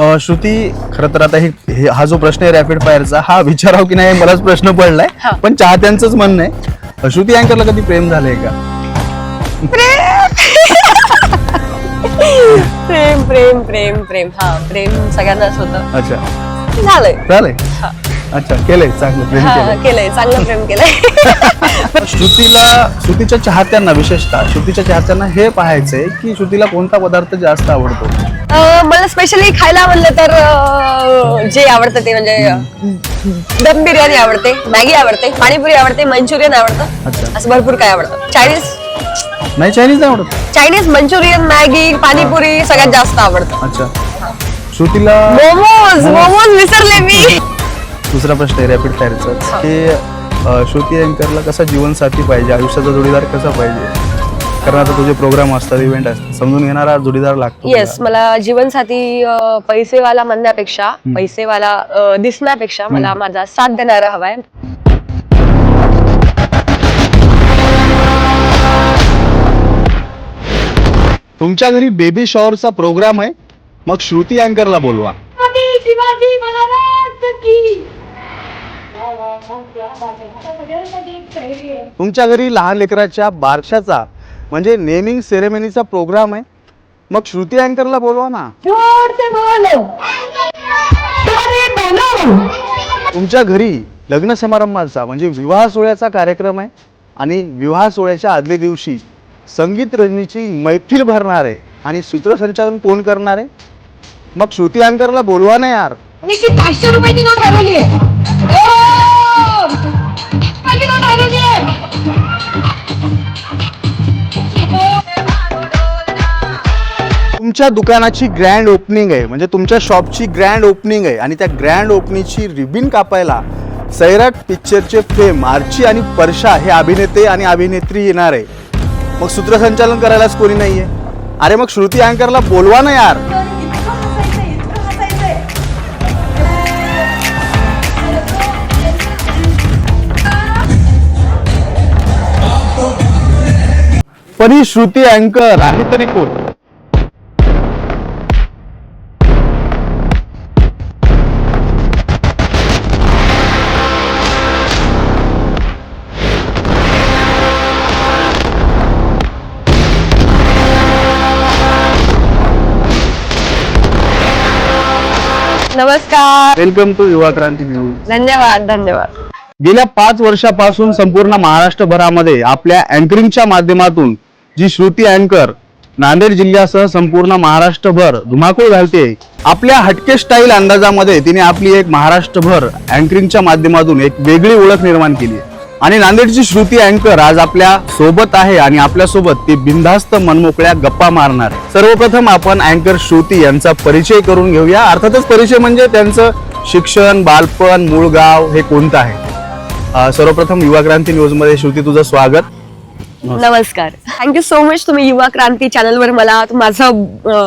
श्रुती खरं तर आता हे हे- जो प्रश्न आहे रॅपिड फायरचा हा विचाराव की नाही मलाच प्रश्न पडलाय. हा. पण चाहत्यांचंच म्हणणं आहे. श्रुती अँकरला कधी प्रेम झालंय का? प्रेम प्रेम प्रेम प्रेम. हा प्रेम सगळ्यांनाच होतं. अच्छा. झालंय. झालंय? हा. अच्छा केलंय चांगलं प्रेम हा केलंय. केलंय चांगलं प्रेम केलंय. श्रुतीला श्रुतीच्या चाहत्यांना विशेषतः श्रुतीच्या चाहत्यांना हे पाहायचंय की श्रुतीला कोणता पदार्थ जास्त आवडतो? अं, मला स्पेशली खायला म्हणलं तर अं, जे आवडतं ते म्हणजे दम बिर्याणी आवडते मॅगी आवडते पाणीपुरी आवडते मंचुरियन आवडतं. अच्छा. असं भरपूर काय आवडतं. चायनीज नाही चायनीज नाही आवडत. चायनीज मंचुरियन मॅगी पाणीपुरी सगळ्यात जास्त आवडतं. अच्छा. श्रुतीला मोमोज मोमोज विसरले मी. दुसरा प्रश्न आहे रॅपिड फायरचा की श्रुती अँकरला कसा जीवनसाथी पाहिजे? आयुष्याचा जोडीदार कसा पाहिजे? कारण आता तुझे प्रोग्राम असतात इव्हेंट असतात समजून घेणारा जोडीदार लागतो येस मला जीवनसाथी अं, पैसेवाला म्हणण्यापेक्षा पैसेवाला अं, दिसण्यापेक्षा मला माझा साथ देणारा हवाय तुमच्या घरी बेबी शॉवरचा प्रोग्राम आहे मग श्रुती अँकरला बोलवा. तुमच्या घरी लहान लेकराच्या बारशाचा म्हणजे नेमिंग सेरेमनीचा प्रोग्राम आहे. मग श्रुती अँकरला बोलवा ना. तुमच्या घरी लग्न समारंभाचा म्हणजे विवाह सोहळ्याचा कार्यक्रम आहे. आणि विवाह सोहळ्याच्या आदल्या दिवशी संगीत रजनीची मैफिल भरणार आहे. आणि सूत्रसंचालन कोण करणार आहे? मग श्रुती अँकरला बोलवा ना यार. तुमच्या दुकानाची ग्रँड ओपनिंग आहे. म्हणजे तुमच्या शॉपची ग्रँड ओपनिंग आहे. आणि त्या ग्रँड ओपनिंगची रिबिन कापायला सैराट पिक्चरचे फेम आर्ची आणि परशा हे अभिनेते आणि अभिनेत्री येणार आहे. मग सूत्रसंचालन करायलाच कोणी नाहीये. अरे मग श्रुती अँकरला बोलवा ना यार. पण ही श्रुती अँकर आहे तरी कोण? नमस्कार. वेलकम टू युवा क्रांती न्यूज धन्यवाद धन्यवाद. गेल्या पाच वर्षापासून संपूर्ण महाराष्ट्रभरामध्ये आपल्या अँकरिंगच्या माध्यमातून जी श्रुती अँकर नांदेड जिल्ह्यासह संपूर्ण महाराष्ट्रभर धुमाकूळ घालते आपल्या हटके स्टाईल अंदाजामध्ये तिने आपली एक महाराष्ट्रभर अँकरिंगच्या माध्यमातून एक वेगळी ओळख निर्माण केली आणि नांदेडची श्रुती अँकर आज आपल्यासोबत आहे आणि आपल्यासोबत ती बिनधास्त मनमोकळ्या गप्पा मारणार. सर्वप्रथम आपण अँकर श्रुती यांचा परिचय करून घेऊया. अर्थातच परिचय म्हणजे त्यांचं शिक्षण बालपण मूळ गाव हे कोणतं आहे? सर्वप्रथम युवा क्रांती न्यूजमध्ये श्रुती तुझं स्वागत. नमस्कार. थँक्यू सो मच तुम्ही युवा क्रांती चॅनलवर मला माझा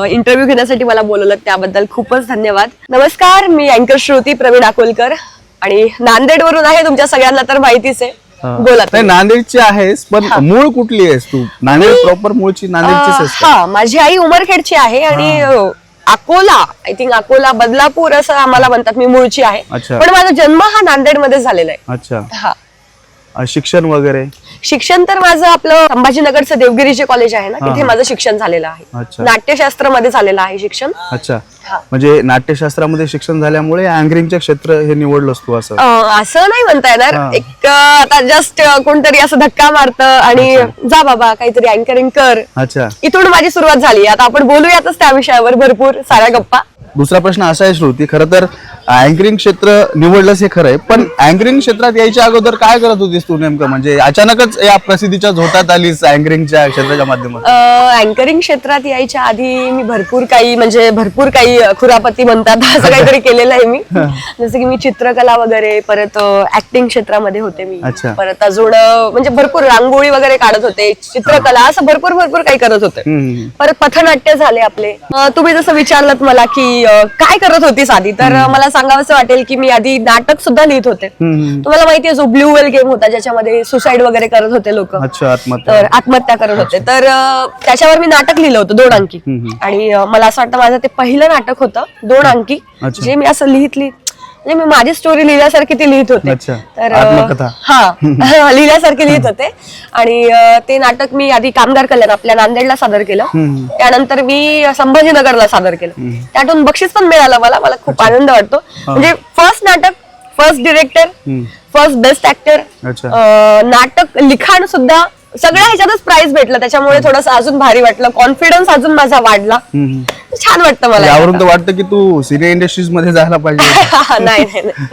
इंटरव्ह्यू घेण्यासाठी मला बोलवलं त्याबद्दल खूपच धन्यवाद. नमस्कार मी अँकर श्रुती प्रवीण अकोलकर. आणि नांदेड वरून आहे तुमच्या सगळ्यांना तर माहितीच आहे. बोला नाही नांदेडची आहेस पण मूळ कुठली आहेस तू? नांदेड प्रॉपर मूळची नांदेडचीच का? हा माझी आई उमरखेडची आहे आणि अकोला आय थिंक अकोला बदलापूर असं आम्हाला म्हणतात मी मूळची आहे. पण माझा जन्म हा नांदेडमध्ये झालेला आहे. अच्छा. हा. शिक्षण वगैरे? शिक्षण तर माझं आपलं संभाजीनगरचं देवगिरीचे कॉलेज आहे ना तिथे माझं शिक्षण झालेलं आहे. अच्छा. नाट्यशास्त्रमध्ये झालेलं आहे शिक्षण. अच्छा. म्हणजे नाट्यशास्त्रामध्ये शिक्षण झाल्यामुळे अँकरिंगचे क्षेत्र हे निवडलंस तू असं. असं नाही म्हणता. येणार. एक आता जस्ट कोणतरी असं धक्का मारतं आणि जा बाबा काहीतरी अँकरिंग कर. अच्छा. इथून माझी सुरुवात झाली. आता आपण बोलूयातच त्या विषयावर भरपूर साऱ्या गप्पा. दुसरा प्रश्न असा आहे श्रुती. खरं तर अँकरिंग क्षेत्र निवडलंस हे खरं आहे. पण अँकरिंग क्षेत्रात यायच्या अगोदर काय करत होतीस तू नेमकं? म्हणजे अचानकच या प्रसिद्धीच्या झोतात आलीस अँकरिंगच्या क्षेत्राच्या माध्यमातून. अँकरिंग क्षेत्रात यायच्या आधी मी भरपूर काही म्हणजे भरपूर काही खुरापती म्हणतात असं काहीतरी केलेलं आहे मी. जसं की मी चित्रकला वगैरे परत ऍक्टिंग क्षेत्रामध्ये होते मी. अच्छा. परत अजून म्हणजे भरपूर रांगोळी वगैरे काढत होते चित्रकला असं भरपूर भरपूर काही करत होते. हम्म. परत पथनाट्य झाले आपले. अं, तुम्ही जसं विचारलं मला की अं, काय करत होतीस आधी? तर मला सांगावंसं वाटेल की मी आधी नाटक सुद्धा लिहित होते. तुम्हाला माहिती आहे जो ब्ल्यू वेल गेम होता ज्याच्यामध्ये सुसाईड वगैरे करत होते लोक. तर आत्महत्या करत होते. तर त्याच्यावर मी नाटक लिहिलं होतं दोन अंकी. आणि मला असं वाटतं माझं ते पहिलं नाटक होतं दोन अंकी. जे मी असं लिहित लिहित म्हणजे मी माझी स्टोरी लिहिल्यासारखी ती लिहित होते. तर हा. लिहिल्यासारखी लिहित होते. आणि ते नाटक मी आधी कामगार कल्याण आपल्या नांदेडला सादर केलं. त्यानंतर मी संभाजीनगरला सादर केलं. त्यातून बक्षीस पण मिळालं मला. मला खूप आनंद वाटतो. म्हणजे फर्स्ट नाटक first director. First best actor नाटक लिखाण सुद्धा सगळ्या ह्याच्यातच प्राइज भेटलं. त्याच्यामुळे थोडस अजून भारी वाटलं. कॉन्फिडन्स अजून माझा वाढला. छान वाटतं मला यावरून तर वाटतं की तू सिने इंडस्ट्रीजमध्ये जायला पाहिजे नाही नाही नाही.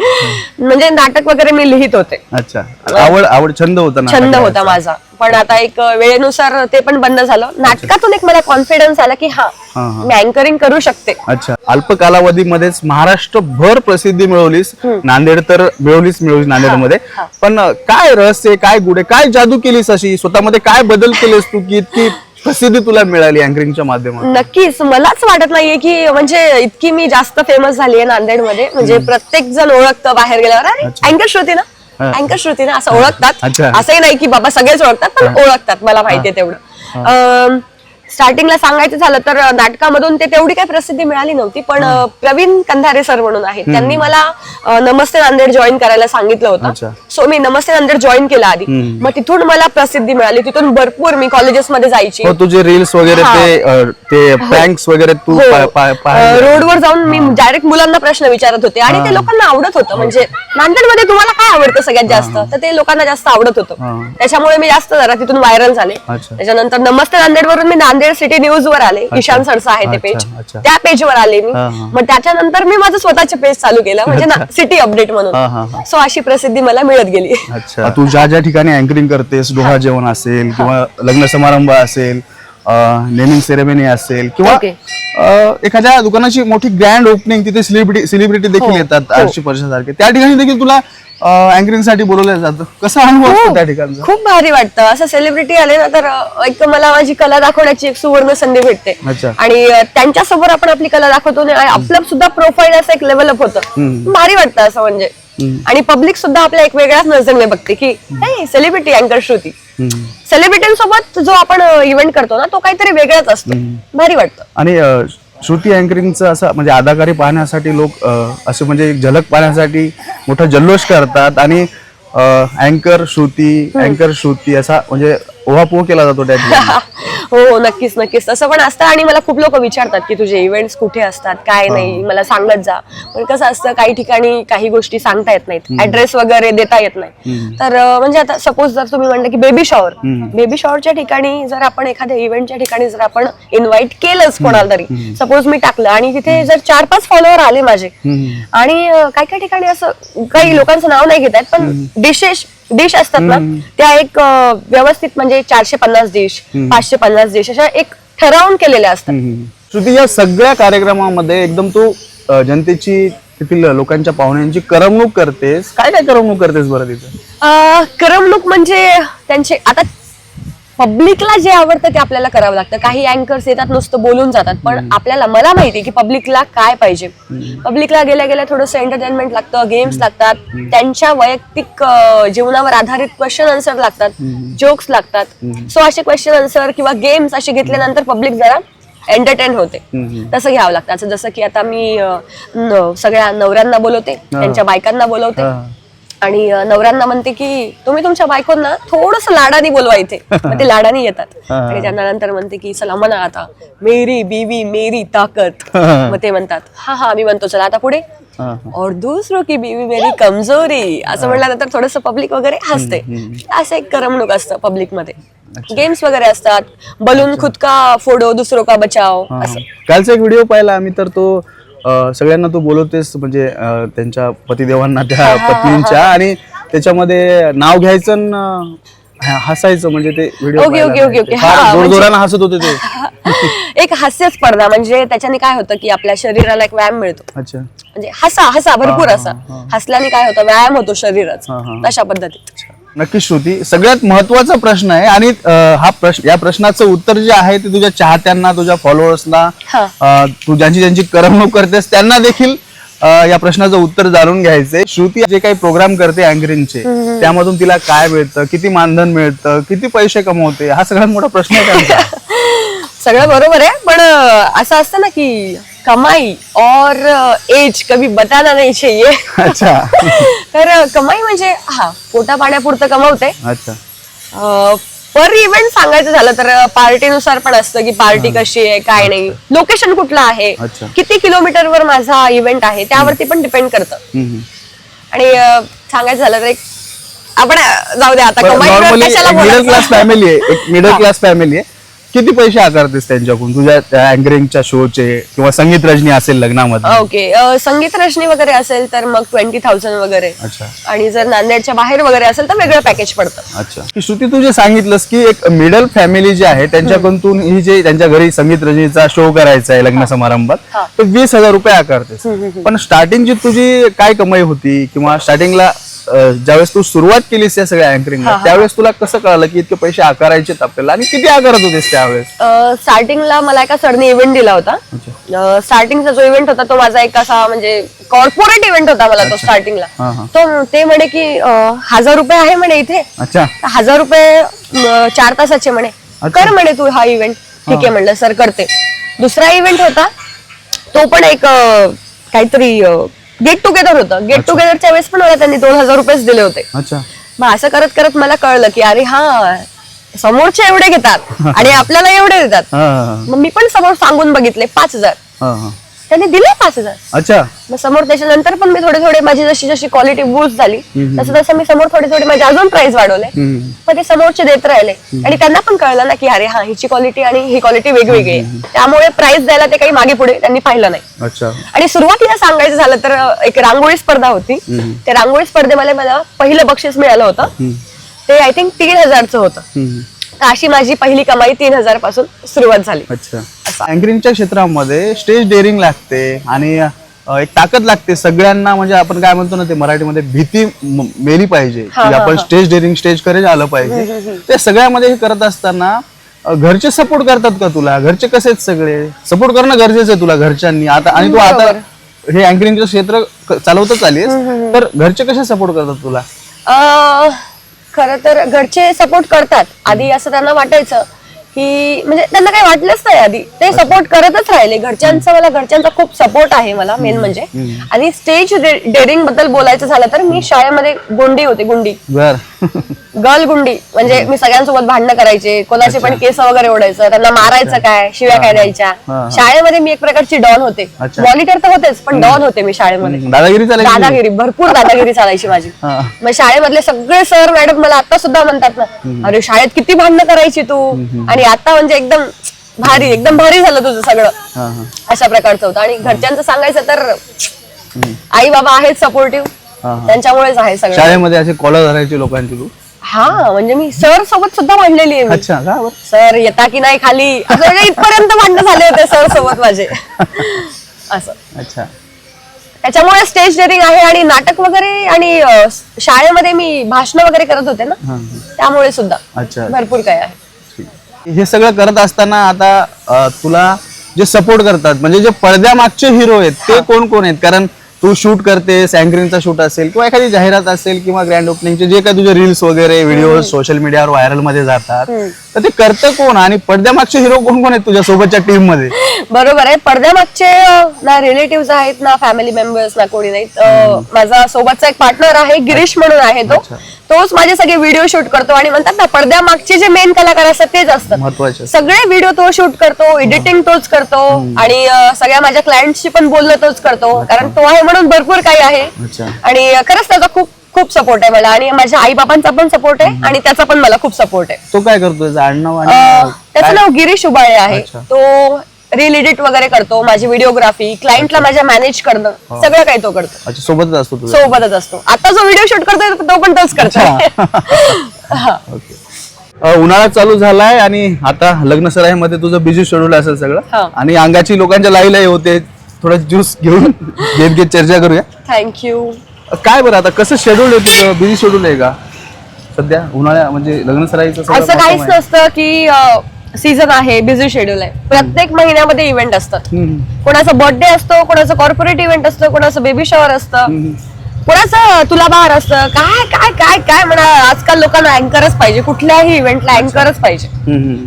म्हणजे नाटक वगैरे मी लिहित होते. अच्छा. आवड आवड छंद होता ना छंद होता माझा. पण आता एक वेळेनुसार ते पण बंद झालं. नाटकातून एक मला कॉन्फिडन्स आला की हा हा, हा. मी अँकरिंग करू शकते. अच्छा. अल्प कालावधीमध्येच महाराष्ट्रभर प्रसिद्धी मिळवलीस. नांदेड तर मिळवलीच मिळवलीस नांदेडमध्ये. पण काय रहस्य काय गुडे काय जादू केलीस अशी? स्वतःमध्ये काय बदल केलेस तू की इतकी प्रसिद्धी तुला मिळाली अँकरिंगच्या माध्यमातून? नक्कीच. मलाच वाटत नाहीये की म्हणजे इतकी मी जास्त फेमस झाली आहे नांदेडमध्ये. म्हणजे प्रत्येक जण ओळखतं बाहेर गेल्यावर. अरे अँकर श्रुती ना. अँकर श्रुती ना असं ओळखतात. अच्छा. असंही नाही की बाबा सगळेच ओळखतात पण ओळखतात. मला माहितीये तेवढं. स्टार्टिंगला सांगायचं झालं तर नाटकामधून ते तेवढी काही प्रसिद्धी मिळाली नव्हती पण प्रवीण कंधारे सर म्हणून आहेत. त्यांनी मला नमस्ते नांदेड जॉईन करायला सांगितलं. होतं. सो मी नमस्ते नांदेड जॉईन केलं आधी. मग तिथून मला प्रसिद्धी मिळाली. तिथून भरपूर मी कॉलेजेस मध्ये जायची. हो तुझे रील्स वगैरे हा. ते प्रँक्स वगैरे तू हो. रोडवर जाऊन मी डायरेक्ट मुलांना प्रश्न विचारत होते. आणि ते लोकांना आवडत होतं. म्हणजे नांदेडमध्ये तुम्हाला काय आवडतं सगळ्यात जास्त? तर ते लोकांना जास्त आवडत होतं. हा. त्याच्यामुळे मी जास्त जरा तिथून व्हायरल झाले. त्याच्यानंतर नमस्ते नांदेड वरून मी नांदेड सिटी न्यूज वर आले. ईशान सरसा आहे ते पेज. त्या पेज वर आले मी. मग त्याच्यानंतर मी माझं स्वतःचे पेज चालू केलं. म्हणजे सिटी अपडेट म्हणून. सो अशी प्रसिद्धी मला मिळत गेली. अच्छा. तू ज्या ज्या ठिकाणी अँकरिंग करतेस डोहा जेवण असेल किंवा लग्न समारंभ असेल नेमिंग सेरेमनी असेल किंवा एखाद्या दुकानाची मोठी ग्रँड ओपनिंग तिथे सेलिब्रिटी सेलिब्रिटी देखील हो, येतात हो. आरशी सारखे त्या ठिकाणी देखील तुला अँकरिंगसाठी बोलवलं जातं. कसा अनुभव असतो त्या ठिकाणचा? खूप भारी वाटतं. असं सेलिब्रिटी आले ना तर अं, एक मला माझी कला दाखवण्याची एक सुवर्ण संधी भेटते. अच्छा. आणि त्यांच्यासमोर आपण आपली कला दाखवतो आणि आपलं सुद्धा प्रोफाईल असं एक लेवल अप होतं. भारी वाटतं असं म्हणजे. आणि पब्लिक सुद्धा आपल्या एक वेगळ्याच नजरेने बघते की सेलिब्रिटी अँकर श्रुती. हम्म. सेलिब्रिटींसोबत जो आपण इव्हेंट करतो ना तो काहीतरी वेगळाच असतो. भारी वाटतं. आणि अं, श्रुती अँकरिंगचं असं म्हणजे अदाकारी पाहण्यासाठी लोक असे म्हणजे एक झलक पाहण्यासाठी मोठा जल्लोष करतात आणि अँकर श्रुती अँकर श्रुती असा म्हणजे ओहापोह केला जातो त्या ठिकाणी. हो हो नक्कीच नक्कीच. तसं पण असतं आणि मला खूप लोक विचारतात की तुझे इव्हेंट्स कुठे असतात? काय नाही? मला सांगत जा. पण कसं असतं काही ठिकाणी काही गोष्टी सांगता येत नाहीत. ऍड्रेस वगैरे देता येत नाही. तर अं, म्हणजे आता सपोज जर तुम्ही म्हणलं की बेबी शॉवर बेबी शॉवरच्या ठिकाणी जर आपण एखाद्या इव्हेंटच्या ठिकाणी जर आपण इन्व्हाइट केलंच कोणाला तरी. सपोज मी टाकलं आणि तिथे जर चार पाच फॉलोअर आले माझे. आणि अं, काही काही ठिकाणी असं काही लोकांचं नाव नाही घेत आहेत पण डिशेस डिश असतात ना त्या एक व्यवस्थित म्हणजे चारशे पन्नास डिश पाचशे पन्नास डिश अशा एक ठरवून केलेल्या असतात. श्रुती या सगळ्या कार्यक्रमामध्ये एकदम तू जनतेची तेथील लोकांच्या पाहुण्यांची करमणूक करतेस. काय काय करमणूक करतेस बरं तिथे? करमणूक म्हणजे त्यांचे आता पब्लिकला जे आवडतं ते आपल्याला करावं लागतं. काही अँकर्स येतात नुसतं बोलून जातात. पण आपल्याला मला माहिती की पब्लिकला काय पाहिजे. पब्लिकला गेल्या गेल्या थोडस एंटरटेनमेंट लागतं गेम्स लागतात. त्यांच्या वैयक्तिक जीवनावर आधारित क्वेश्चन आन्सर लागतात. जोक्स लागतात. सो असे क्वेश्चन आन्सर किंवा गेम्स असे घेतल्यानंतर पब्लिक जरा एंटरटेन होते. तसं घ्यावं लागतं. असं जसं की आता मी सगळ्या नवऱ्यांना बोलवते त्यांच्या बायकांना बोलवते. आणि नवऱ्यांना म्हणते की तुम्ही तुमच्या बायकोंना थोडस लाडानी बोलवा इथे. मग ते लाडानी येतात. हा. आणि त्यांना नंतर म्हणते की चला म्हणा आता. मेरी बीवी मेरी ताकत मग ते म्हणतात हा हा मी म्हणतो चला आता पुढे. और दूसरों की बीवी मेरी कमजोरी. असं म्हटल्यानंतर थोडस पब्लिक वगैरे हसते. असं एक करमणूक असतं पब्लिकमध्ये. गेम्स वगैरे असतात. बलून खुद का फोडो दुसरो का बचाव. असं. कालचा एक व्हिडिओ पाहिला आम्ही तर तो सगळ्यांना तू बोलवतेस म्हणजे त्यांच्या पतिदेवांना त्या पत्नींच्या आणि त्याच्यामध्ये नाव घ्यायचं हसायचं म्हणजे ते video okay, okay, okay, okay. हा, म्हणजे- हसत होते ते एक हास्य स्पर्धा म्हणजे त्याच्याने काय होतं की आपल्या शरीराला एक व्यायाम मिळतो अच्छा म्हणजे हसा हसा भरपूर हा, हसा हा, हा. हसल्याने काय होतं व्यायाम होतो शरीराचा हा. अशा पद्धतीत नक्की श्रुती सगळ्यात महत्त्वाचा प्रश्न आहे आणि अं, हा प्रश्न या प्रश्नाचं उत्तर जे आहे ते तुझ्या चाहत्यांना तुझ्या फॉलोअर्सना हा. तू ज्यांची ज्यांची करमणूक करतेस त्यांना देखील या प्रश्नाचं उत्तर जाणून घ्यायचंय. श्रुती जे काही प्रोग्राम करते अँकरिंगचे त्यामधून तिला काय मिळतं किती मानधन मिळतं किती पैसे कमवते हा सगळ्यात मोठा प्रश्न आहे सगळं बरोबर आहे पण असं असतं ना की कमाई और एज कभी बताना नाही चाहिए. अच्छा. तर कमाई म्हणजे हा पोटा पाण्यापुरतं कमवते. अच्छा. पर इव्हेंट सांगायचं झालं तर पार्टीनुसार पण असतं की पार्टी कशी आहे काय नाही. लोकेशन कुठलं आहे? अच्छा. किती किलोमीटरवर माझा इव्हेंट आहे त्यावरती पण डिपेंड करतं. हम्म. आणि अं, सांगायचं झालं तर एक आपण अं, जाऊ दे आता कमाई नॉर्मली कशाला मिडल बोलायचं? क्लास फॅमिली आहे एक मिडल क्लास फॅमिली आहे. किती पैसे आकारतेस त्यांच्याकडून? तुझ्या अँकरिंगच्या शोचे किंवा संगीत रजनी असेल लग्नामध्ये. ओके संगीत रचनी वगैरे असेल तर मग ट्वेंटी थाउजंड वगैरे. अच्छा. आणि जर नांदेडच्या बाहेर वगैरे असेल तर वेगळं पॅकेज पडतं. अच्छा. की श्रुती तू जे सांगितलंस की एक मिडल फॅमिली जी आहे त्यांच्याकडून तू ही जे त्यांच्या घरी संगीत रजनीचा शो करायचा आहे लग्न समारंभात हा. तर वीस हजार रुपये आकारतेस. पण स्टार्टिंगची तुझी काय कमाई होती? किंवा स्टार्टिंगला ज्यावेळेस तू सुरुवात केलीस या सगळ्या अँकरिंगला त्यावेळेस तुला कसं कळलं की इतके पैसे आकारायचे आपल्याला आणि किती आकारत होतेस त्यावेळेस? स्टार्टिंगला मला एका सरने इव्हेंट दिला होता. स्टार्टिंगचा जो इव्हेंट होता तो माझा एक असा म्हणजे कॉर्पोरेट इव्हेंट होता मला तो स्टार्टिंगला तो ते म्हणे की हजार रुपये आहे म्हणे इथे. हजार रुपये चार तासाचे म्हणे. कर म्हणे तू हा इव्हेंट ठीक आहे म्हणलं सर करते. दुसरा इव्हेंट होता तो पण एक काहीतरी गेट टुगेदर होतं. गेट टुगेदरच्या वेळेस पण मला त्यांनी दोन हजार रुपयेच दिले होते. अच्छा. मग असं करत करत मला कळलं की अरे हा समोरचे एवढे घेतात आणि आपल्याला एवढे देतात. मग मी पण समोर सांगून बघितले पाच हजार. त्यांनी दिले पाच हजार. अच्छा. मग समोर त्याच्यानंतर पण मी थोडे थोडे माझी जशी जशी क्वालिटी बूस्ट झाली तसं तसं मी समोर थोडे थोडे माझे अजून प्राइस वाढवले. मग ते समोरचे देत राहिले. आणि त्यांना पण कळलं ना की अरे हा हिची क्वालिटी आणि ही क्वालिटी वेगवेगळी आहे. त्यामुळे प्राइस द्यायला ते काही मागे पुढे त्यांनी पाहिलं नाही. अच्छा. आणि सुरुवातीला सांगायचं झालं तर एक रांगोळी स्पर्धा होती. त्या रांगोळी स्पर्धेमध्ये मला पहिलं बक्षीस मिळालं होतं. ते आय थिंक तीन हजारचं होतं. अशी माझी पहिली कमाई तीन हजारपासून सुरुवात झाली. अच्छा. अँकरिंगच्या क्षेत्रामध्ये स्टेज डेअरिंग लागते आणि एक ताकद लागते सगळ्यांना म्हणजे आपण काय म्हणतो ना ते मराठीमध्ये भीती मेली पाहिजे. की आपण स्टेज डेअरिंग स्टेज करेज आलं पाहिजे. ते सगळ्यामध्ये हे करत असताना घरचे सपोर्ट करतात का तुला? घरचे कसे सगळे? सपोर्ट करणं गरजेचं आहे तुला घरच्यांनी. आता आणि तू आता हे अँकरिंगचं क्षेत्र चालवतच आलीस तर घरचे कसे सपोर्ट करतात तुला? खर तर घरचे सपोर्ट करतात. आधी असं त्यांना वाटायचं की म्हणजे त्यांना काही वाटलंच नाही आधी. ते सपोर्ट करतच राहिले. घरच्यांचा मला घरच्यांचा खूप सपोर्ट आहे मला मेन म्हणजे. आणि स्टेज डेअरिंगबद्दल बोलायचं झालं तर मी शाळेमध्ये गुंडी होते गुंडी. बर. गर्ल गुंडी म्हणजे मी सगळ्यांसोबत भांडणं करायचे कोणाचे पण केस वगैरे ओढायचं त्यांना मारायचं काय शिव्या काय द्यायच्या. शाळेमध्ये मी एक प्रकारची डॉन होते. मॉनिटर तर होतेच पण डॉन होते मी शाळेमध्ये. दादागिरी दादागिरी भरपूर दादागिरी चालायची माझी. मग शाळेमधले सगळे सर मॅडम मला आता सुद्धा म्हणतात ना अरे शाळेत किती भांडणं करायची तू? आणि आता म्हणजे एकदम भारी एकदम भारी झालं तुझं सगळं. अशा प्रकारचं होतं. आणि घरच्यांचं सांगायचं तर आई बाबा आहेत सपोर्टिव्ह. त्यांच्यामुळेच आहे सगळं. शाळेमध्ये असे कॉलर धरायचे लोकांची तू हा म्हणजे मी सर सोबत सुद्धा भांडलेली आहे मी. अच्छा का? बरं? सर येता की नाही खाली? असं म्हणजे इथपर्यंत भांडणं झाले होते सर सोबत माझे. असं. अच्छा. त्याच्यामुळे स्टेज डेअरिंग आहे आणि नाटक वगैरे आणि अं, शाळेमध्ये मी भाषण वगैरे करत होते ना? हा, हा. त्यामुळे सुद्धा अच्छा. भरपूर काय आहे. हे सगळं करत असताना आता अ, तुला जे सपोर्ट करतात म्हणजे जे पडद्यामागचे हिरो आहेत ते कोण कोण आहेत? कारण तू शूट करतेस अँकरिंगचा शूट असेल किंवा एखादी जाहिरात असेल किंवा ग्रँड ओपनिंगचे जे काही तुझे रील्स वगैरे व्हिडिओ सोशल मीडियावर व्हायरलमध्ये जातात तर ते करतं कोण? आणि पडद्यामागचे हिरो कोण कोण आहेत तुझ्या सोबतच्या टीममध्ये? बरोबर आहे. पडद्यामागचे अं, ना रिलेटिव्ह आहेत ना फॅमिली मेंबर्स ना कोणी नाहीत. अं, माझा सोबतचा एक पार्टनर आहे गिरीश म्हणून आहे तो. तोच माझे सगळे व्हिडिओ शूट करतो आणि म्हणतात ना पडद्यामागचे जे मेन कलाकार असतात तेच असतात. सगळे व्हिडिओ तो शूट करतो एडिटिंग तोच करतो आणि सगळ्या माझ्या क्लायंटशी पण बोलणं तोच करतो. कारण तो आहे म्हणून भरपूर काही आहे. आणि खरंच त्याचा खूप खूप सपोर्ट आहे मला. आणि माझ्या आई बाबांचा पण सपोर्ट आहे आणि त्याचा पण मला खूप सपोर्ट आहे. तो काय करतो त्याचं नाव गिरीश उबाळे आहे. तो रील एडिट वगैरे करतो माझी व्हिडिओग्राफी क्लायंटला माझ्या मॅनेज करणं सगळं काही तो करतो. अच्छा सोबतच असतो तुझं सोबतच असतो. आता जो व्हिडिओ शूट करतोय तो पण तोच करतो हा. अ, उन्हाळा चालू झालाय आणि आता लग्न सराईमध्ये तुझं बिझी शेड्यूल असेल हा. सगळं आणि अंगाची लोकांच्या लाईलाही होते. थोडं ज्यूस घेऊन घेत घेत चर्चा करूया. थँक्यू अ, काय बरं आता कसं शेड्यूल आहे तुझं? बिझी शेड्यूल आहे का? सध्या उन्हाळ्या म्हणजे लग्न सराईचं सगळं असं मौसम काहीच आहे. नसतं की सीझन आहे बिझी शेड्यूल आहे. प्रत्येक महिन्यामध्ये इव्हेंट असतात. कोणाचा बर्थडे असतो कोणाचं कॉर्पोरेट इव्हेंट असतं कोणाचं बेबी शॉवर असतं. कोणाचं तुला बाहेर असतं. काय काय काय काय म्हणा आजकाल लोकांना अँकरच पाहिजे. कुठल्याही इव्हेंटला अँकरच पाहिजे.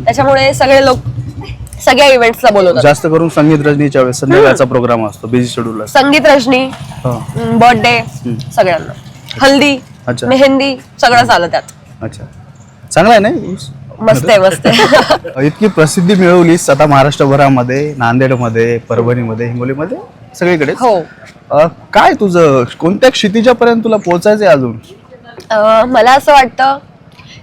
त्याच्यामुळे सगळे लोक सगळ्या इव्हेंट्सला बोलवतात. जास्त करून संगीत रजनीच्या वेळेस संध्याकाळचा प्रोग्राम असतो बिझी शेड्यूल संगीत रजनी. बर्थडे सगळ्यांना. हल्दी. मेहंदी सगळं चालत त्यात. अच्छा. चांगला आहे नाही मस्त आहे मस्त आहे. इतकी प्रसिद्धी मिळवलीस आता महाराष्ट्रभरामध्ये नांदेडमध्ये परभणीमध्ये हिंगोलीमध्ये सगळीकडे हो. काय तुझं कोणत्या क्षितिजा पर्यंत तुला पोहोचायचंय अजून? अं, मला असं वाटतं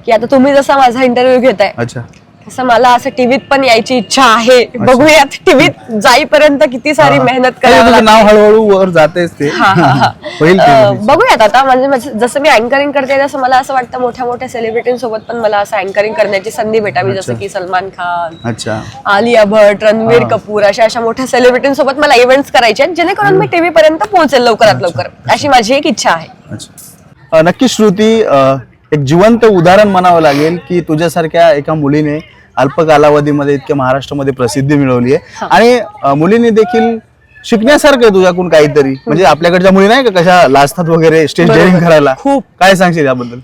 की आता तुम्ही जसा माझा इंटरव्ह्यू घेताय अच्छा. तसं मला असं टीव्हीत पण यायची इच्छा आहे. बघूयात टीव्हीत जाईपर्यंत किती सारी मेहनत करावी तुझं. नाव हळूहळू वर जातेच ते. हा, हा, हा. होईल ते अं, म्हणजे. बघूयात आता म्हणजे माझं- जसं मी अँकरिंग करते तसं मला असं वाटतं मोठ्या मोठ्या सेलिब्रिटींसोबत पण मला असं अँकरिंग करण्याची संधी भेटावी जसं की सलमान खान अच्छा. आलिया भट रणवीर कपूर अशा अशा मोठ्या सेलिब्रिटींसोबत मला इव्हेंट्स करायचे आहेत जेणेकरून मी टीव्ही पर्यंत पोहोचेल लवकरात लवकर. अशी माझी एक इच्छा आहे. अच्छा. अ, नक्की श्रुती अ, एक जिवंत उदाहरण म्हणावं लागेल की तुझ्यासारख्या एका मुलीने अल्प कालावधीमध्ये इतक्या महाराष्ट्रामध्ये प्रसिद्धी मिळवली आहे. आणि अ, मुलीने देखील शिकण्यासारखं आहे तुझ्याकडून काहीतरी? म्हणजे आपल्याकडच्या मुली नाही का कशा लाजतात वगैरे स्टेज डेअरिंग करायला? खूप. काय सांगशील याबद्दल?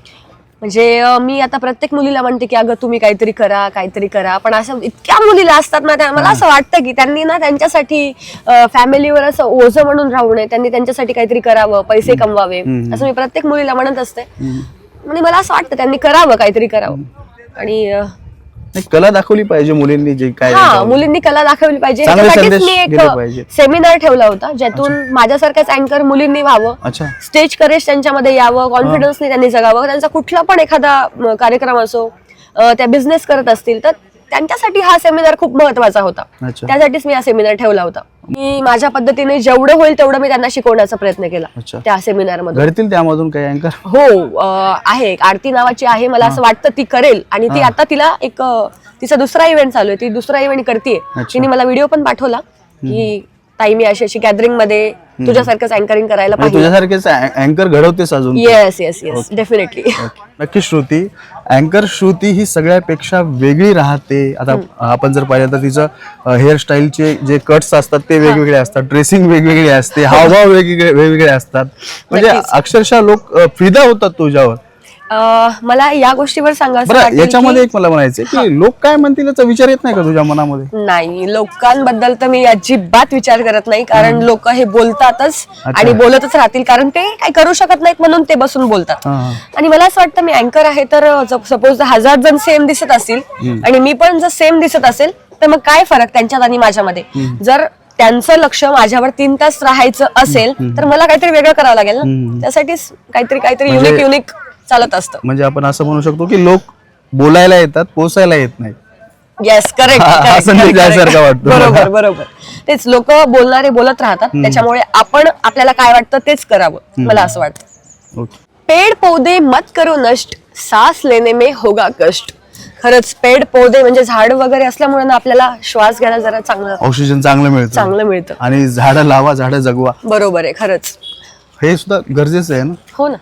म्हणजे अं, मी आता प्रत्येक मुलीला म्हणते की अगं तुम्ही काहीतरी करा काहीतरी करा. पण असं इतक्या मुलीला असतात ना त्या मला असं वाटतं की त्यांनी ना त्यांच्यासाठी फॅमिलीवर असं ओझं म्हणून राहू नये. त्यांनी त्यांच्यासाठी काहीतरी करावं पैसे कमवावे. असं मी प्रत्येक मुलीला म्हणत असते. म्हणजे मला असं वाटतं त्यांनी करावं काहीतरी करावं. आणि अं, नाही, कला दाखवली पाहिजे मुलींनी जे काय हा. मुलींनी कला दाखवली पाहिजे. चांगले त्यासाठीच संदेश मी एक. सेमिनार ठेवला होता ज्यातून माझ्यासारख्याच अँकर मुलींनी व्हावं. अच्छा. स्टेज करेज त्यांच्यामध्ये यावं कॉन्फिडन्सने त्यांनी जगावं. त्यांचा कुठला पण एखादा कार्यक्रम असो अ, त्या बिझनेस करत असतील तर त्यांच्यासाठी हा सेमिनार खूप महत्त्वाचा होता. अच्छा. त्यासाठीच मी हा सेमिनार ठेवला होता. मी माझ्या पद्धतीने जेवढं होईल तेवढं मी त्यांना शिकवण्याचा प्रयत्न केला अच्छा. त्या सेमिनारमध्ये घडतील त्यामधून काही अँकर हो अ, आहे. एक आरती नावाची आहे. मला असं वाटतं ती करेल. आणि ती आता तिला एक अ, तिचा दुसरा इव्हेंट चालू आहे. ती दुसरा इव्हेंट करते अच्छा. तिने मला व्हिडिओ पण पाठवला. की ताई मी अशी अशी गॅदरिंगमध्ये तुझ्यासारखंच अँकरिंग करायला म्हणजे पाहिजे तुझ्यासारखेच अँकर घडवतेस अजून येस येस येस डेफिनेटली नक्की श्रुती. अँकर श्रुती ही सगळ्यापेक्षा वेगळी राहते. आता आपण जर पाहिलं तर तिचं हेअरस्टाईलचे जे कट्स असतात ते वेगवेगळे असतात. ड्रेसिंग वेगवेगळे असते. हावभाव वेगवेगळे वेगवेगळे असतात. म्हणजे नक्कीच. अक्षरशः लोक अ, फिदा होतात तुझ्यावर. मला या गोष्टीवर बरं वाटेल याच्यामध्ये एक मला म्हणायचं की लोक काय म्हणतील याचा विचार येत नाही का तुझ्या मनामध्ये? नाही लोकांबद्दल तर मी अजिबात विचार करत नाही कारण लोक हे बोलतातच. आणि बोलतच राहतील कारण ते काही करू शकत नाहीत म्हणून ते बसून बोलतात. आणि मला असं वाटतं मी अँकर आहे तर सपोज हजार जण सेम दिसत असतील आणि मी पण जर सेम दिसत असेल तर मग काय फरक त्यांच्यात आणि माझ्यामध्ये? जर त्यांचं लक्ष माझ्यावर तीन तास राहायचं असेल तर मला काहीतरी वेगळं करावं लागेल ना? त्यासाठीच काहीतरी काहीतरी म्हणजे- युनिक युनिक चालत असतं. म्हणजे आपण असं म्हणू शकतो की लोक बोलायला येतात पोसायला येत नाही येस करेक्ट. बरोबर बरोबर. तेच लोक बोलणारे बोलत राहतात त्याच्यामुळे आपण आपल्याला काय वाटतं तेच करावं मला असं वाटतं. पेड़ पौधे मत करो नष्ट सांस लेने में होगा कष्ट. खरंच पेड़ पौधे म्हणजे झाड वगैरे असल्यामुळे ना आपल्याला श्वास घ्यायला जरा चांगलं ऑक्सिजन चांगलं मिळतं. चांगलं मिळतं. आणि झाडं लावा झाडं जगवा. बरोबर आहे खरंच. हे सुद्धा गरजेचं आहे ना? हो ना.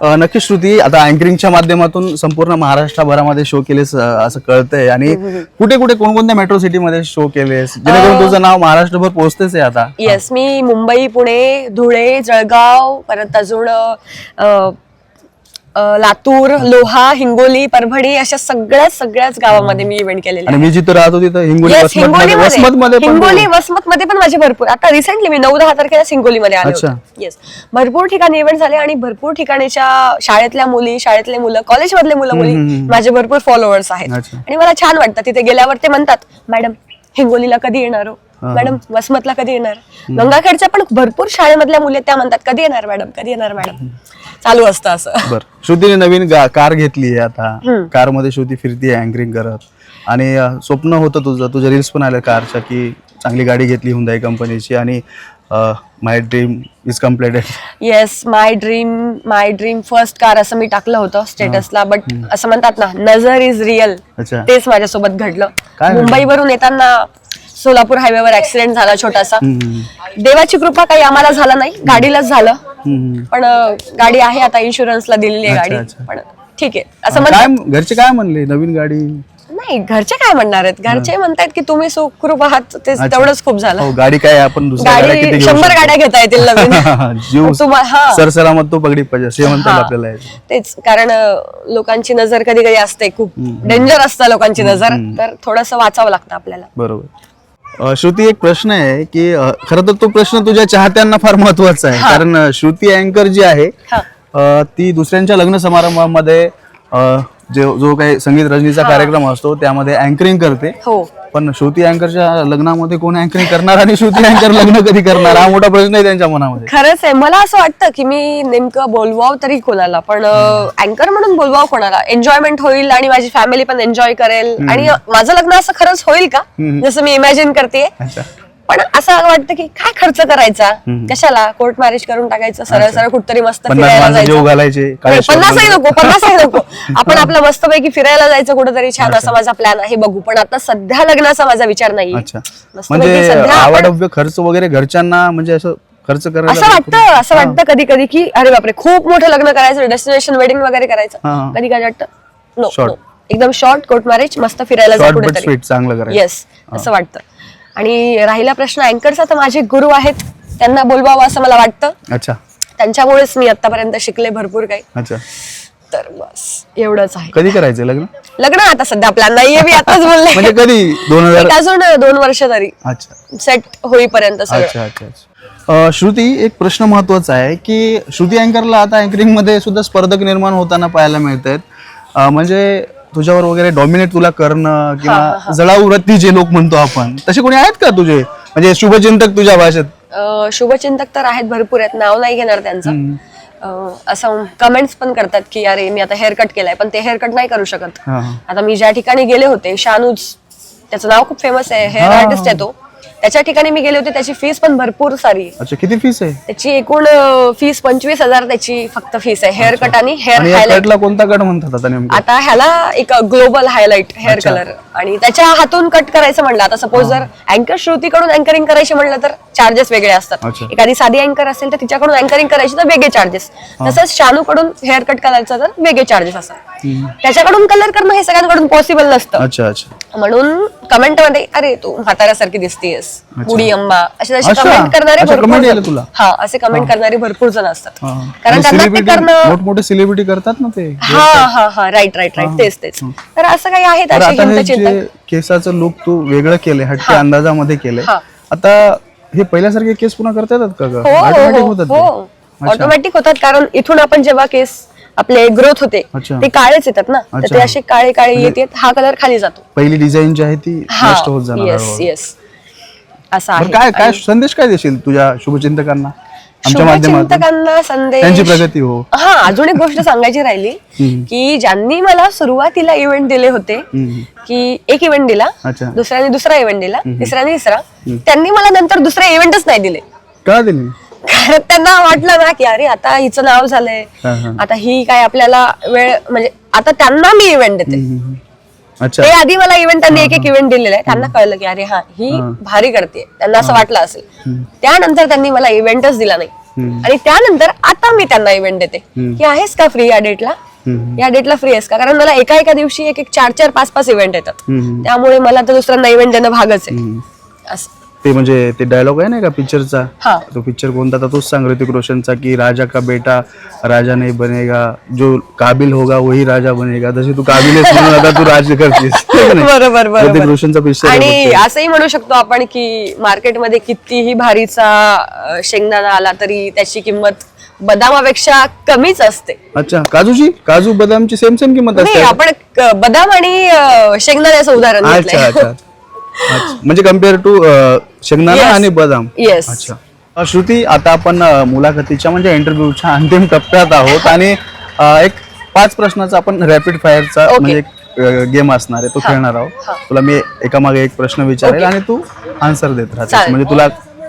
नक्की श्रुती आता अँकरिंगच्या माध्यमातून संपूर्ण महाराष्ट्रभरामध्ये शो केलेस असं कळतंय. आणि कुठे कुठे कोणकोणत्या मेट्रो सिटीमध्ये शो केलेस? जेणेकरून तुझं नाव महाराष्ट्रभर पोहोचतेच आहे आता. येस मी मुंबई पुणे धुळे जळगाव परत अजून लातूर लोहा हिंगोली परभणी अशा सगळ्याच सगळ्याच गावामध्ये मी इव्हेंट केलेले आणि मी जिथं राहतो तिथं हिंगोली वसमत मध्ये हिंगोलीमध्ये. पण हिंगोली वसमत मध्ये पण माझे भरपूर. आता रिसेंटली मी नऊ दहा तारखेला हिंगोलीमध्ये आले अच्छा. होते येस भरपूर ठिकाणी इव्हेंट झाले आणि भरपूर ठिकाणीच्या शाळेतल्या मुली शाळेतले मुलं कॉलेज मधले मुलं मुली माझे भरपूर फॉलोअर्स आहेत. अच्छा. आणि मला छान वाटतं तिथे गेल्यावर ते म्हणतात मॅडम हिंगोलीला कधी येणार हो? मॅडम वसमतला कधी येणार? गंगाखेडच्या पण भरपूर शाळेमधल्या मुली आहेत, त्या म्हणतात कधी येणार मॅडम? कधी येणार मॅडम? चालू असतं असं. बर. श्रुतीने नवीन गा- कार घेतली आहे आता. कारमध्ये श्रुती फिरती अँकरिंग करत. आणि अ, स्वप्न होतं तुझं. तुझे रील्स पण आले कारच्या की चांगली गाडी घेतली हुंदाई कंपनीची आणि my dream is completed yes my dream my dream first car असं मी टाकलं होतं स्टेटसला बट असं म्हणतात ना नजर इज रिअल अच्छा. तेच माझ्यासोबत घडलं. काय घडलं? मुंबईवरून येताना सोलापूर हायवेवर ऍक्सिडेंट झाला छोटासा. हम्म, देवाची कृपा काही आम्हाला झालं नाही. गाडीलाच झालं. हम्म. पण अं, गाडी आहे आता इन्शुरन्सला दिलेली आहे अच्छा, गाडी. अच्छा. पण ठीक आहे. असं काय म्हणतात घरचे काय म्हणले? नवीन गाडी? नाही घरचे काय म्हणणार आहेत? घरचे म्हणतायत की तुम्ही सुखरूप आहात ते. तेवढंच खूप झालं. हो गाडी काय आपण दुसऱ्या गाड्या किती गाडी घेऊ शंभर शकतो? गाड्या घेता येतील नवीन. जीव तुम्हा- हा. सरसलामत तो पगडी पाहिजे असे म्हणतात. आपल्याला तेच कारण अं, लोकांची नजर कधी कधी असते खूप डेंजर असतं लोकांची नजर. तर थोडस वाचावं लागतं आपल्याला. बरोबर. श्रुती एक प्रश्न आहे की खरं तर तो प्रश्न तुझ्या चाहत्यांना फार महत्त्वाचा आहे. कारण श्रुती अँकर जी आहे ती दुसऱ्यांच्या लग्न समारंभामध्ये जो जो काही संगीत रजनीचा कार्यक्रम असतो त्यामध्ये अँकरिंग करते. हो. पण श्रुती अँकरच्या लग्नामध्ये कोण अँकरिंग करणार आणि श्रुती अँकर लग्न कधी करणार? हा मोठा प्रश्न आहे त्यांच्या मनामध्ये. खरंच आहे. मला असं वाटतं की मी नेमकं बोलवाव तरी कोणाला पण अँकर म्हणून बोलवाव कोणाला? एन्जॉयमेंट होईल आणि माझी फॅमिली पण एन्जॉय करेल. आणि माझं लग्न असं खरंच होईल का? जसं मी इमॅजिन करते पण असं वाटतं की काय खर्च करायचा? कशाला? कोर्ट मॅरेज करून टाकायचं सरळ सरळ कुठतरी मस्त फिरायला जायचं. पन्नासही. नको पन्नासही नको. आपण आपलं मस्तपैकी फिरायला जायचं कुठेतरी छान असा माझा प्लॅन आहे बघू. पण आता सध्या लग्नाचा माझा विचार नाही. म्हणजे खर्च वगैरे घरच्यांना म्हणजे असं खर्च करायला असं वाटतं असं वाटतं कधी कधी की अरे बापरे खूप मोठं लग्न करायचं डेस्टिनेशन वेडिंग वगैरे. करायचं. कधी कधी वाटतं नो. एकदम शॉर्ट कोर्ट मॅरेज मस्त फिरायला जा शॉर्ट बट कुठेतरी. स्वीट चांगलं करायचं. येस असं वाटतं. आणि राहिला प्रश्न अँकरचा तर माझे गुरु आहेत त्यांना बोलवावं असं मला वाटतं. अच्छा. त्यांच्यामुळेच मी आतापर्यंत शिकले भरपूर काही. अच्छा. तर बस एवढंच आहे. कधी करायचंय लग्न? लग्न आता सध्या प्लॅन नाहीये मी आताच बोलले. म्हणजे कधी? दोन हजार अजून दोन वर्ष तरी. अच्छा. सेट होईपर्यंत सगळं. अच्छा अच्छा अच्छा. अं, श्रुती एक प्रश्न महत्त्वाचा आहे की श्रुती अँकरला आता अँकरिंगमध्ये सुद्धा स्पर्धक निर्माण होताना पाहायला मिळत आहेत म्हणजे तुझ्यावर वगैरे डॉमिनेट तुला करणं किंवा जळाऊ वृत्तीचे लोक म्हणतो आपण तसे कोणी आहेत का तुझे? म्हणजे शुभचिंतक तुझ्या भाषेत? अं, शुभचिंतक तर आहेत भरपूर आहेत. नाव नाही घेणार त्यांचं. अं, असं कमेंट्स पण करतात की अरे मी आता हेअर कट केलाय. पण ते हेअर कट नाही करू शकत. हा, हा. आता मी ज्या ठिकाणी गेले होते शानूज त्याचं नाव खूप फेमस आहे. हेअर हा. आर्टिस्ट आहे तो. त्याच्या ठिकाणी मी गेले होते त्याची फीस पण भरपूर सारी. आहे. अच्छा किती फीस आहे? त्याची एकूण फीस पंचवीस हजार त्याची फक्त फीस आहे. हेअर कट आणि हेअर आणि या हायलाइट कटला कोणता कट म्हणतात आता नेमकं? आता ह्याला एक ग्लोबल हायलाइट हेअर अच्छा. कलर आणि त्याच्या हातून कट करायचं म्हणलं. आता सपोज जर अँकर श्रुतीकडून अँकरिंग करायची म्हणलं तर चार्जेस वेगळे असतात. अच्छा. एखादी साधी अँकर असेल तर तिच्याकडून अँकरिंग करायची तर वेगळे चार्जेस तसंच शानूकडून हेअर कट करायचं तर वेगळे चार्जेस असतात. त्याच्याकडून कलर करणं हे सगळ्यांकडून पॉसिबल नसतं. अच्छा अच्छा. म्हणून कमेंटमध्ये अरे तू म्हाताऱ्यासारखी दिसतेस बुडी अंबा. असे अच्छा. कमेंट करणारे अच्छा, भरपूर comment तुला? हा असे कमेंट करणारे भरपूर जण असतात. कारण त्यांना ते celebrity- करणं मोठमोठे सेलिब्रिटी करतात ना ते. हा हा हा. राईट राईट राईट तेच तेच. तर असं काही आहे तर त्याचे आता हे हिंतचिंतक जे केसाचं लुक तू वेगळं केलंय हटके अंदाजामध्ये केलंय. हा. आता हे पहिल्यासारखे केस पुन्हा करता येतात का ग? हो Automatic हो होतात हो. ते? ऑटोमॅटिक होतात कारण इथून आपण जेव्हा केस आपले ग्रोथ होते अच्छा. ते काळेच येतात ना. तर अच्छा. ते असे काळे काळे येतात हा कलर खाली जातो. पहिली डिझाईन जी आहे ती नष्ट होत जाणार येस हळूहळू. येस असं बरं आहे. काय काय संदेश काय देशील तुझ्या शुभचिंतकांना? आमच्या माध्यमातून? शुभचिंतकांना संदेश प्रगती हो. हा अजून एक गोष्ट सांगायची राहिली हम्म. की ज्यांनी मला सुरुवातीला इव्हेंट दिले होते हम्म. की एक इव्हेंट दिला अच्छा. दुसऱ्याने दुसरा इव्हेंट दिला तिसऱ्याने तिसरा त्यांनी मला नंतर दुसरे इव्हेंटच नाही दिले. का दिली? कारण त्यांना वाटलं ना की अरे आता हिचं नाव झालंय. हा, हा. आता ही काय आपल्याला वेळ म्हणजे आता त्यांना मी इव्हेंट देते. हम्म. अच्छा. ते आधी मला इव्हेंट त्यांनी एक एक इव्हेंट दिलेला आहे. त्यांना कळलं की अरे हा ही भारी करते त्यांना असं वाटलं असेल. त्यानंतर त्यांनी मला इव्हेंटच दिला नाही. आणि त्यानंतर आता मी त्यांना इव्हेंट देते. की आहेस का फ्री या डेटला. या डेटला फ्री आहेस का? कारण मला एका एका दिवशी एक एक चार चार पाच पाच इव्हेंट येतात. त्यामुळे मला तर दुसऱ्यांना इव्हेंट देणं भागच आहे. असं. ते म्हणजे ते डायलॉग आहे ना का पिक्चरचा हा. तो पिक्चर कोणता? तोच सांग ऋतिक रोशनचा की राजा का बेटा राजा नहीं बनेगा जो काबिल होगा वही राजा बनेगा. जशी तू काबिल आहेस म्हणून आता तू राज करतेस. है का नाही? बरोबर ऋतिक रोशनचा पिक्चर आणि असंही म्हणू शकतो आपण की मार्केटमध्ये कितीही भारीचा अं, शेंगदाणा आला तरी त्याची किंमत बदामापेक्षा कमीच असते. अच्छा काजूची? काजू बदामची सेम सेम किंमत नाही असते? आपण क- बदाम आणि अं, शेंगदाण्याचं उदाहरण अच्छा घेतलंय. अच्छा अच्छा. म्हणजे कंपेअर टू शेंगदाणा Yes. आणि बदाम. येस अच्छा. अ, श्रुती आता आपण अ, मुलाखतीच्या म्हणजे इंटरव्ह्यूच्या अंतिम टप्प्यात आहोत आणि अ, एक पाच प्रश्नाचा आपण रॅपिड फायरचा Okay. म्हणजे गेम असणार आहे तो खेळणार आहोत. तुला मी एका मागे एक प्रश्न विचारेल आणि तू आन्सर देत राहते चालेल. म्हणजे तुला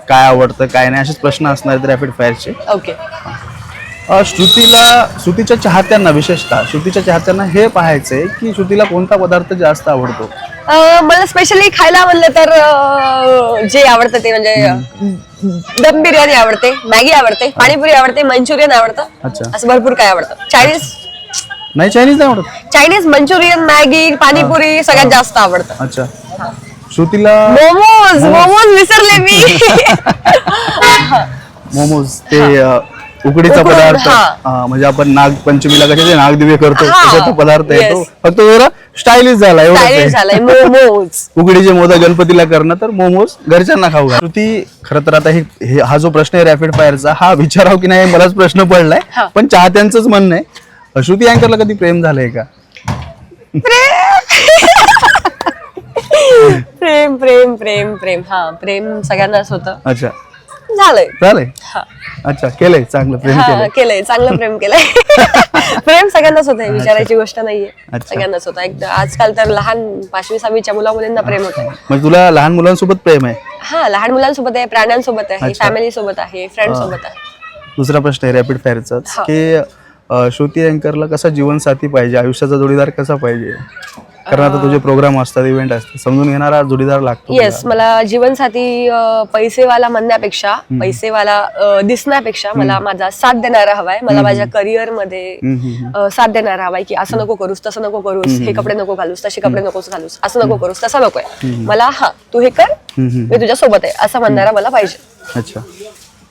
काय आवडतं काय नाही असेच प्रश्न असणार आहेत रॅपिड फायरचे ओके श्रुतीला श्रुतीच्या चाहत्यांना विशेषतः श्रुतीच्या चाहत्यांना हे पाहायचंय की श्रुतीला कोणता पदार्थ जास्त आवडतो? अं, मला स्पेशली खायला म्हणलं तर अं, जे आवडतं ते म्हणजे दम बिर्याणी आवडते मॅगी आवडते पाणीपुरी आवडते मंचुरियन आवडतं अच्छा. असं भरपूर काय आवडतं. चायनीज नाही चायनीज नाही आवडत? चायनीज मंचुरियन मॅगी पाणीपुरी सगळ्यात जास्त आवडतं. अच्छा. श्रुतीला मोमोज. मोमोज विसरले मी. मोमोज ते अ, उकडीचा उकडून, पदार्थ. हा. अ, म्हणजे आपण नागपंचमीला ते नागदिवे करतो हा, तसा तो पदार्थ आहे तो. Yes. फक्त जरा स्टायलिश झाला एवढंच आहे. स्टायलिश झालंय मोमोज. उकडीचे मोदक गणपतीला करणं तर मोमोज घरच्यांना खाऊ घाल. श्रुती खरं तर आता हे हे- हा जो प्रश्न आहे रॅपिड फायरचा हा विचाराव की नाही मलाच प्रश्न पडलाय. हा. पण चाहत्यांचंच म्हणणं आहे. श्रुती अँकरला कधी प्रेम झालंय का? प्रेम प्रेम प्रेम प्रेम. हा प्रेम सगळ्यांनाच होतं. अच्छा. झालंय. झालंय? हा. अच्छा केलंय चांगलं प्रेम हा केलंय. केलंय चांगलं प्रेम केलंय. प्रेम सगळ्यांनाच होत विचारायची गोष्ट नाहीये. अच्छा. सगळ्यांनाच होत आजकाल तर लहान पाचवी सहावीच्या मुला मुलींना प्रेम होत म्हणजे तुला लहान मुलांसोबत प्रेम आहे? हा लहान मुलांसोबत आहे प्राण्यांसोबत आहे अच्छा. फॅमिली सोबत आहे फ्रेंड सोबत आहे दुसरा प्रश्न आहे रॅपिड फायरचाच हा. की अ, श्रुती अँकरला कसा जीवनसाथी पाहिजे? आयुष्याचा जोडीदार कसा पाहिजे? कारण आता तुझे प्रोग्राम असतात इव्हेंट असतात समजून घेणारा जोडीदार लागतो येस मला जीवनसाथी अं, पैसेवाला म्हणण्यापेक्षा पैसेवाला अं, दिसण्यापेक्षा मला माझा साथ देणारा हवाय. मला माझ्या करिअरमध्ये हम्म, हम्म, अं, साथ देणारा हवाय की असं नको करूस तसं नको करूस हे कपडे नको घालूस तसे कपडे नकोस घालूस असं नको करूस तसं नकोय. मला हा तू हे कर हम्म, हम्म. मी तुझ्या सोबत आहे असं म्हणणारा मला पाहिजे. अच्छा.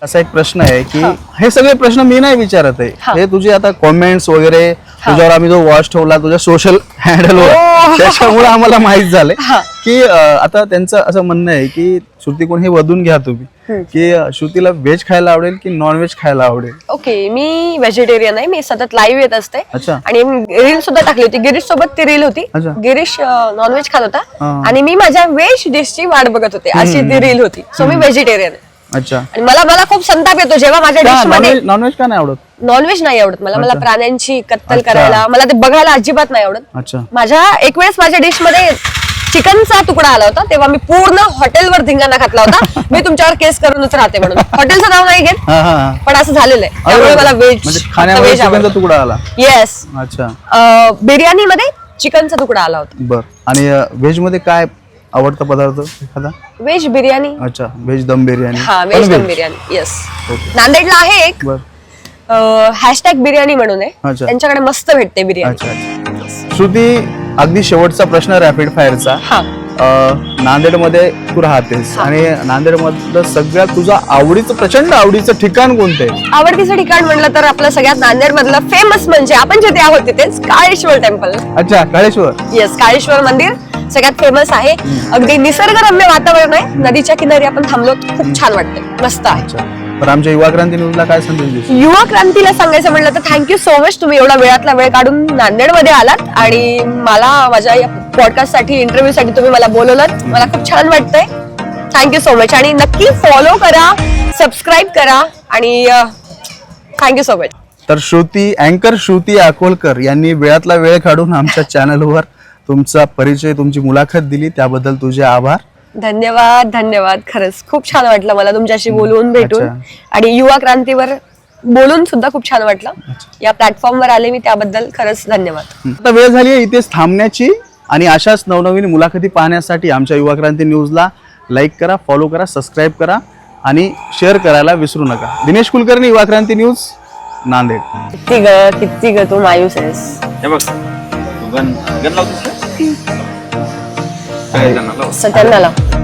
असा एक प्रश्न आहे की हे. सगळे प्रश्न मी नाही विचारत आहे. हा. तुझे आता कॉमेंट्स वगैरे तुझ्यावर आम्ही जो वॉच ठेवला तुझ्या सोशल हँडलवर. त्याच्यामुळे आम्हाला माहीत झालंय हा. की आता त्यांचं असं म्हणणं आहे की श्रुती कोण हे वधून घ्या तुम्ही. की श्रुतीला व्हेज खायला आवडेल की नॉन व्हेज खायला आवडेल? ओके मी व्हेजिटेरियन आहे मी सतत लाईव्ह येत असते. आणि रील सुद्धा टाकली होती गिरीश सोबत ती रील होती. गिरीश नॉनव्हेज खात होता. आणि मी माझ्या व्हेज डिशची वाट बघत होते अशी ती रील होती. सो मी व्हेजिटेरियन आहे. अच्छा. आणि मला मला खूप संताप येतो जेव्हा माझ्या डिशमध्ये नॉनव्हेज नॉनव्हेज का नाही आवडत? नॉनव्हेज नाही आवडत मला. मला प्राण्यांची कत्तल अच्छा. करायला मला ते बघायला अजिबात नाही आवडत. अच्छा. माझ्या एक वेळेस माझ्या डिशमध्ये चिकनचा तुकडा आला होता तेव्हा मी पूर्ण हॉटेलवर धिंगाणा घातला होता. मी तुमच्यावर केस करूनच राहते म्हणून. हॉटेलचं नाव नाही घेत हा हा हा. पण असं झालेलं आहे. अरे त्यामुळे मला. व्हेज म्हणजे खाण्यामध्ये चिकनचा तुकडा आला. येस अच्छा. बिर्याणी मध्ये चिकनचा तुकडा आला होता. बर. आणि व्हेजमध्ये काय आवडता पदार्थ एखादा? व्हेज बिर्याणी अच्छा व्हेज दम बिर्याणी हा पण व्हेज दम veg. बिर्याणी येस. नांदेडला आहे एक. बर. हॅशटॅग बिर्याणी म्हणून आहे. अच्छा. त्यांच्याकडे मस्त भेटते बिर्याणी अच्छा अच्छा. श्रुती अगदी शेवटचा प्रश्न रॅपिड फायरचा हा. नांदेडमध्ये तू राहतेस आणि नांदेड मधलं सगळ्यात तुझं आवडीचं प्रचंड आवडीचं ठिकाण कोणतं आहे? आवडतीचं ठिकाण म्हणलं तर आपलं सगळ्यात नांदेड मधलं फेमस म्हणजे आपण जिथे आहोत तिथेच काळेश्वर टेम्पल अच्छा काळेश्वर. येस काळेश्वर मंदिर. सगळ्यात फेमस आहे. अगदी निसर्गरम्य वातावरण आहे. नदीच्या किनारी आपण थांबलो खूप छान वाटतंय. मस्त आहे. तर आमच्या युवा क्रांती न्यूजला काय संदेश युवा क्रांतीला सांगायचं म्हणलं तर थँक्यू सो मच तुम्ही एवढा वेळातला वेळ काढून नांदेडमध्ये आलात आणि मला माझ्या या पॉडकास्टसाठी इंटरव्ह्यू साठी तुम्ही मला बोलवलात. मला खूप छान वाटतंय. थँक्यू सो मच आणि नक्की फॉलो करा सबस्क्राईब करा आणि थँक्यू सो मच तर श्रुती अँकर श्रुती अकोलकर यांनी वेळातला वेळ काढून आमच्या चॅनलवर तुमचा परिचय तुमची मुलाखत दिली त्याबद्दल तुझे आभार. धन्यवाद धन्यवाद. खरंच खूप छान वाटलं मला तुमच्याशी बोलून भेटून. आणि युवा क्रांतीवर बोलून सुद्धा खूप छान वाटलं. या प्लॅटफॉर्मवर आले मी त्याबद्दल खरंच धन्यवाद. आता वेळ झाली आहे इथेच थांबण्याची आणि अशाच नवनवीन मुलाखती पाहण्यासाठी आमच्या युवा क्रांती न्यूजला लाईक करा फॉलो करा सबस्क्राईब करा आणि शेअर करायला विसरू नका. दिनेश कुलकर्णी युवा क्रांती न्यूज नांदेड. किती ग किती ग तू मायूस आहेस. हे बघ तू गण गण लावतोस का? काय गण लाव सत्याण्णव